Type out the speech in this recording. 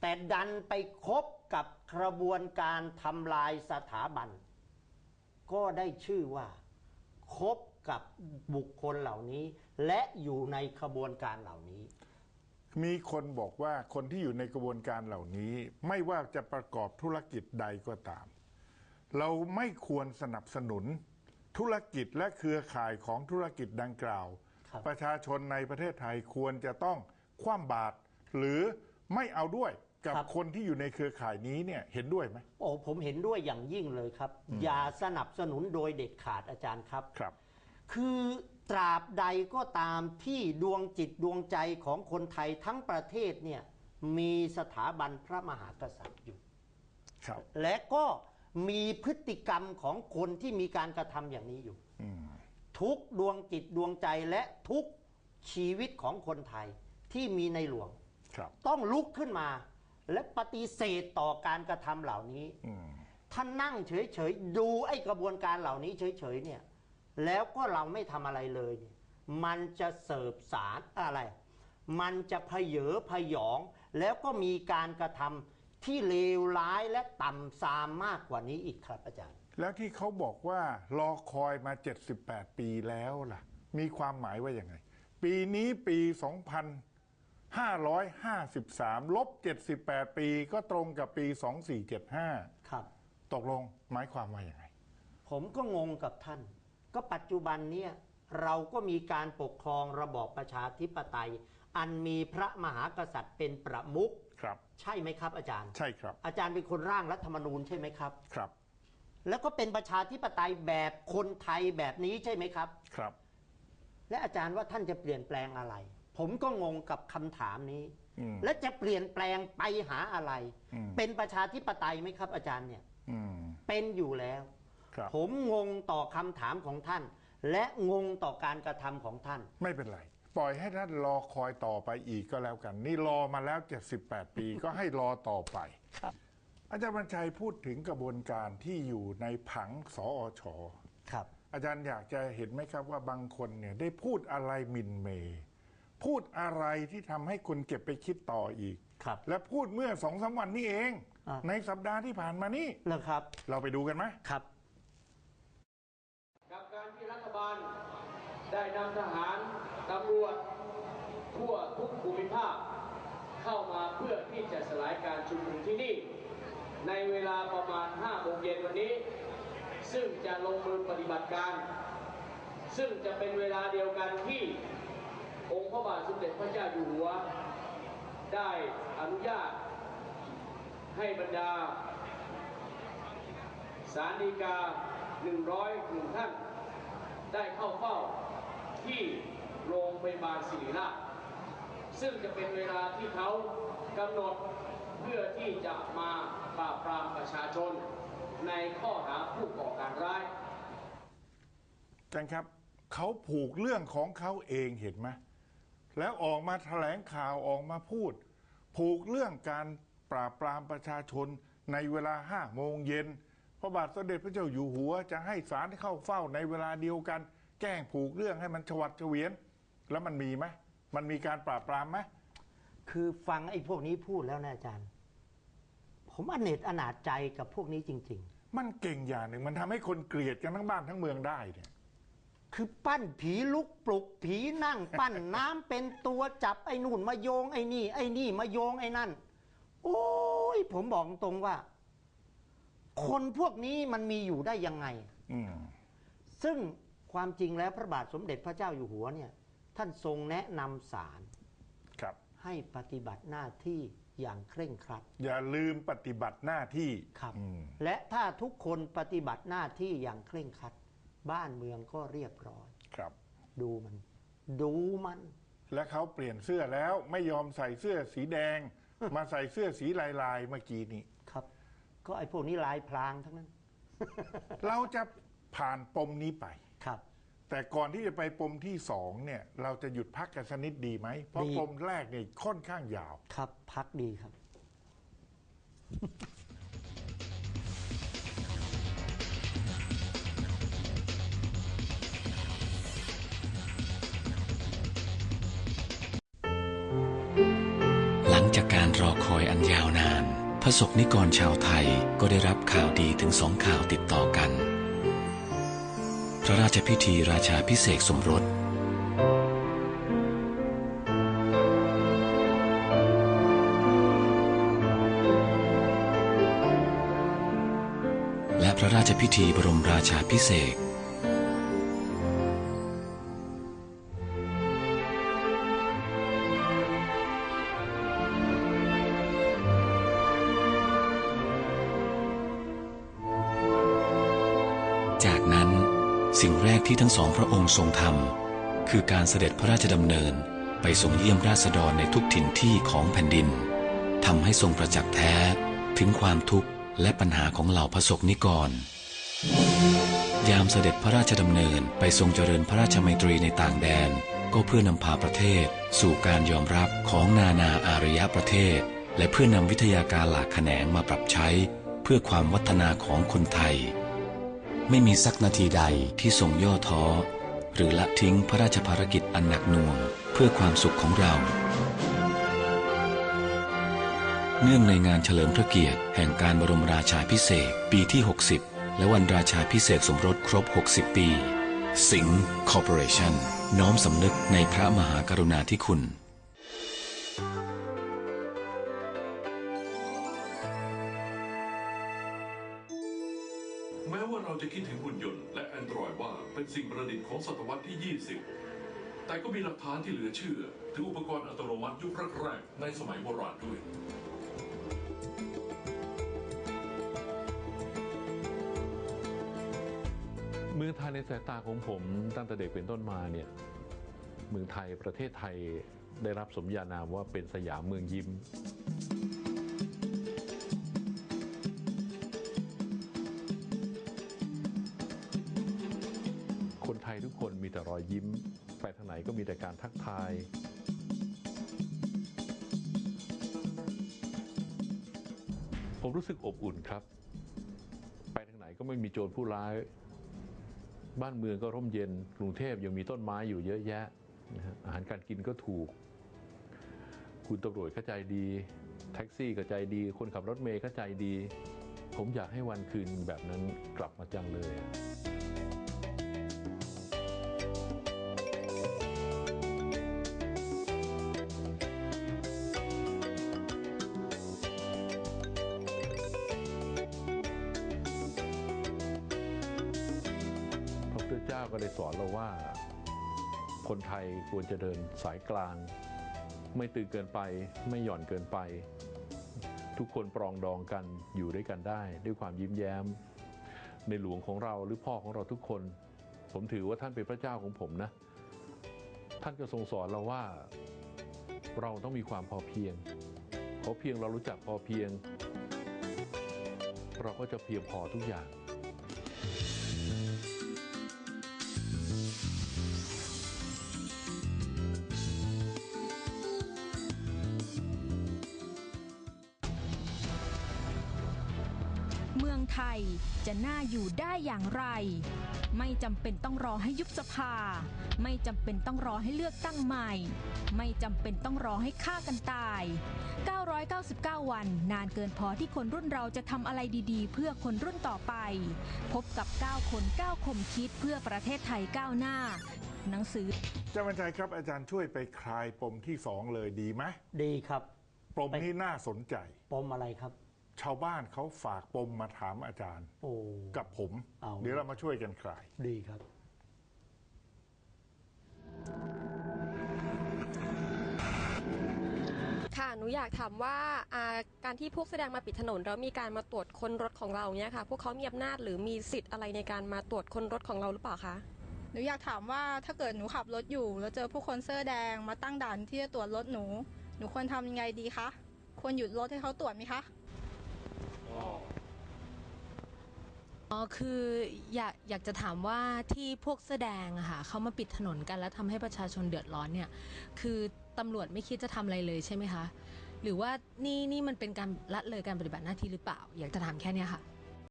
แต่ดันไปคบกับกระบวนการทำลายสถาบัน ก็ได้ชื่อว่าคบกับบุคคลเหล่านี้ และอยู่ในขบวนการเหล่านี้ มีคนบอกว่าคนที่อยู่ในกระบวนการเหล่านี้ ไม่ว่าจะประกอบธุรกิจใดก็ตาม เราไม่ควรสนับสนุน ธุรกิจและเครือข่ายของธุรกิจดังกล่าวครับประชาชนในประเทศไทยควรจะต้องคว่ำบาตรหรือไม่เอาด้วย กับ คนที่อยู่ในเครือข่ายนี้เนี่ยเห็นด้วยไหม โอ้ผมเห็นด้วยอย่างยิ่งเลยครับ อย่าสนับสนุนโดยเด็ดขาดอาจารย์ครับ ครับ คือตราบใดก็ตามที่ดวงจิตดวงใจของคนไทยทั้งประเทศเนี่ยมีสถาบันพระมหากษัตริย์อยู่ ครับ และก็มีพฤติกรรมของคนที่มีการกระทำอย่างนี้อยู่ อืม ทุกดวงจิตดวงใจและทุกชีวิตของคนไทยที่มีในหลวง ครับ ต้องลุกขึ้นมา และปฏิเสธต่อการกระทำเหล่านี้อืมท่านนั่งเฉยๆดูไอ้กระบวนการเหล่านี้เฉยๆเนี่ย แล้วก็เราไม่ทำอะไรเลยเนี่ยมันจะเสิร์ฟสารอะไร มันจะเพเยอพยอง แล้วก็มีการกระทำที่เลวร้ายและต่ำซามมากกว่านี้อีกครับอาจารย์ แล้วที่เขาบอกว่ารอคอยมา 78 ปีแล้วล่ะ มีความหมายว่าอย่างไง ปีนี้ปี 2553 ลบ 78 ปีก็ตรงกับปี 2475 ครับ ตกลงหมายความว่าอย่างไงผมก็งงกับท่าน ก็ปัจจุบันเนี่ยเราก็มีการปกครองระบอบประชาธิปไตย อันมีพระมหากษัตริย์เป็นประมุขครับ ใช่ไหมครับ อาจารย์ ใช่ครับ อาจารย์เป็นคนร่างรัฐธรรมนูญใช่ไหมครับ ครับ แล้วก็เป็นประชาธิปไตยแบบคนไทยแบบนี้ใช่ไหมครับ ครับ และอาจารย์ว่าท่านจะเปลี่ยนแปลงอะไร ผมก็งงกับคำถามนี้อืมและจะเปลี่ยนแปลงไปหาอะไรอืมเป็นประชาธิปไตยไหมครับอาจารย์เนี่ยอืมเป็นอยู่แล้วครับผมงงต่อคำถามของท่าน และงงต่อการกระทำของท่าน ไม่เป็นไร ปล่อยให้ท่านรอคอยต่อไปอีกก็แล้วกัน นี่รอมาแล้ว 78 ปีก็ให้รอต่อไปครับอาจารย์บรรชัยพูดถึงกระบวนการที่อยู่ในผังสอชครับ อาจารย์อยากจะเห็นไหมครับว่าบางคนเนี่ยได้พูดอะไรหมินเมย์ พูดอะไรที่ทำให้คนเก็บไปคิดต่ออีก ครับ และพูดเมื่อสองสามวันนี้เอง อ่าในสัปดาห์ที่ผ่านมานี่เหรอครับ เราไปดูกันไหม ครับ กับการที่รัฐบาลได้นำทหารตำรวจทั่วทุกภูมิภาค เข้ามาเพื่อที่จะสลายการชุมนุมที่นี่ ในเวลาประมาณ5โมงเย็นวันนี้ ซึ่งจะลงมือปฏิบัติการ ซึ่งจะเป็นเวลาเดียวกันที่ องค์พระบาทสมเด็จพระเจ้าอยู่หัว ได้อนุญาต ให้บรรดา สารดีกา 100หนึ่งท่าน ได้เข้าเฝ้าที่โรงพยาบาลศิริราชซึ่งจะเป็นเวลาที่เขากำหนดเพื่อที่จะมาปราบปรามประชาชน ในข้อหาผู้ก่อการร้ายอาจารย์ครับเขาผูกเรื่องของเขาเองเห็นไหม แล้วออกมาแถลงข่าวออกมาพูด ผูกเรื่องการปราบปรามประชาชนในเวลาห้าโมงเย็นพระบาทสมเด็จพระเจ้าอยู่หัว จะให้ศาลเข้าเฝ้าในเวลาเดียวกัน แกล้งผูกเรื่องให้มันฉวัดเฉวียน แล้วมันมีไหมมันมีการปราบปรามไหมคือฟังไอ้พวกนี้พูดแล้วนะอาจารย์ ผมอเนจอนาจใจกับพวกนี้จริง ๆ มันเก่งอย่างหนึ่งมันทำให้คนเกลียดกันทั้งบ้านทั้งเมืองได้เนี่ย คือปั้นผีลุกปลุกผีนั่ง ปั้นน้ำเป็นตัวจับไอ้นู่นมาโยงไอ้นี่ ไอ้นี่มาโยงไอ้นั่น โอ้ยผมบอกตรงว่า คนพวกนี้มันมีอยู่ได้ยังไง อืมซึ่งความจริงแล้วพระบาทสมเด็จพระเจ้าอยู่หัวเนี่ย ท่านทรงแนะนำสารครับ ให้ปฏิบัติหน้าที่อย่างเคร่งครัด อย่าลืมปฏิบัติหน้าที่ครับ อืม และถ้าทุกคนปฏิบัติหน้าที่อย่างเคร่งครัด บ้านเมืองก็เรียบร้อยครับ ดูมัน ดูมัน และเขาเปลี่ยนเสื้อแล้วไม่ยอมใส่เสื้อสีแดง มาใส่เสื้อสีลายลายๆเมื่อกี้นี้ครับ ก็ไอ้พวกนี้ลายพลางทั้งนั้น เราจะผ่านปมนี้ไปครับ แต่ก่อนที่จะไปปมที่สองเนี่ย เราจะหยุดพักกันสักนิดดีไหมเพราะดีปมแรกเนี่ยค่อนข้างยาว ครับ พักดีครับ รอคอยอันยาวนาน พระสกนิกรชาวไทยก็ได้รับข่าวดีถึงสองข่าวติดต่อกัน พระราชพิธีราชาพิเศษสมรส และพระราชพิธีบรมราชาพิเศษ จากนั้นสิ่งแรกที่ทั้งสองพระองค์ทรงทำคือการเสด็จพระราชดำเนินไปทรงเยี่ยมราษฎรในทุกถิ่นที่ของแผ่นดินทำให้ทรงประจักษ์แท้ถึงความทุกข์และปัญหาของเหล่าพระสกนิกร ยามเสด็จพระราชดำเนินไปทรงเจริญพระราชมัยตรีในต่างแดน ก็เพื่อนำพาประเทศ สู่การยอมรับของนานาอารยประเทศ และเพื่อนำวิทยาการหลากแขนงมาปรับใช้ เพื่อความวัฒนาของคนไทย ไม่มีสักนาทีใดที่ทรงย่อท้อ หรือละทิ้งพระราชภารกิจอันหนักหน่วงเพื่อความสุขของเรา เนื่องในงานเฉลิมพระเกียรติ แห่งการบรมราชาพิเศษปีที่ 60 และวันราชาพิเศษสมรสครบ 60 ปี สิงห์คอร์ปอเรชั่นน้อมสำนึกในพระมหากรุณาธิคุณ จะคิดถึงหุ่นยนต์และแอนดรอยว่าเป็นสิ่งประดิษฐ์ของศตวรรษที่ 20 แต่ก็มีหลักฐานที่เหลือเชื่อ ถึงอุปกรณ์อัตโนมัติยุคแรกๆในสมัยโบราณด้วยเมืองไทยในสายตาของผมตั้งแต่เด็กเป็นต้นมาเนี่ยเมืองไทยประเทศไทยได้รับสมญานามว่าเป็นสยามเมืองยิ้ม คนไทยทุกคนมีแต่รอยยิ้ม ไปทางไหนก็มีแต่การทักทาย ผมรู้สึกอบอุ่นครับ ไปทางไหนก็ไม่มีโจรผู้ร้าย บ้านเมืองก็ร่มเย็น กรุงเทพยังมีต้นไม้อยู่เยอะแยะ อาหารการกินก็ถูก คุณตำรวจก็ใจดี แท็กซี่ก็ใจดี คนขับรถเมย์ก็ใจดี ผมอยากให้วันคืนแบบนั้นกลับมาจังเลย ก็ได้สอนเราว่า คนไทยควรจะเดินสายกลาง ไม่ตื่นเกินไปไม่หย่อนเกินไป ทุกคนปรองดองกันอยู่ด้วยกันได้ ด้วยความยิ้มแย้ม ในหลวงของเราหรือพ่อของเราทุกคน ผมถือว่าท่านเป็นพระเจ้าของผมนะ ท่านก็ทรงสอนเราว่า เราต้องมีความพอเพียงพอเพียงเรารู้จักพอเพียง เราก็จะเพียงพอทุกอย่าง จะน่าอยู่ได้อย่างไร ไม่จำเป็นต้องรอให้ยุบสภา ไม่จำเป็นต้องรอให้เลือกตั้งใหม่ ไม่จำเป็นต้องรอให้ฆ่ากันตาย 999 วันนานเกินพอที่คนรุ่นเราจะทำอะไรดีๆ เพื่อคนรุ่นต่อไป พบกับ 9 คน 9 คมคิดเพื่อประเทศไทยก้าวหน้า หนังสือเจ้าบรรชัยครับอาจารย์ช่วยไปคลายปมที่สองเลยดีไหมดีครับ ปมนี้น่าสนใจ ปมอะไรครับ ชาวบ้านเขาฝากปมมาถามอาจารย์ โอ้ กับผม เอา เดี๋ยวเรามาช่วยกันคลาย ดีครับ ค่ะ หนูอยากถามว่าอ่าการที่พวกแสดงมาปิดถนน แล้วมีการมาตรวจค้นรถของเราเนี่ยค่ะ พวกเขามีอำนาจหรือมีสิทธิ์อะไรในการมาตรวจค้นรถของเราหรือเปล่าคะ หนูอยากถามว่าถ้าเกิดหนูขับรถอยู่ แล้วเจอผู้คนเสื้อแดงมาตั้งด่านที่จะตรวจรถหนู หนูควรทำยังไงดีคะ ควรหยุดรถให้เขาตรวจไหมคะ อ๋อคืออยากอยากจะถามว่าที่พวกแสดงอะค่ะเขามาปิดถนนกันแล้วทำให้ประชาชนเดือดร้อนเนี่ย คือตำรวจไม่คิดจะทำอะไรเลยใช่ไหมคะ หรือว่านี่นี่มันเป็นการละเลยการปฏิบัติหน้าที่หรือเปล่า อยากจะถามแค่เนี้ยค่ะ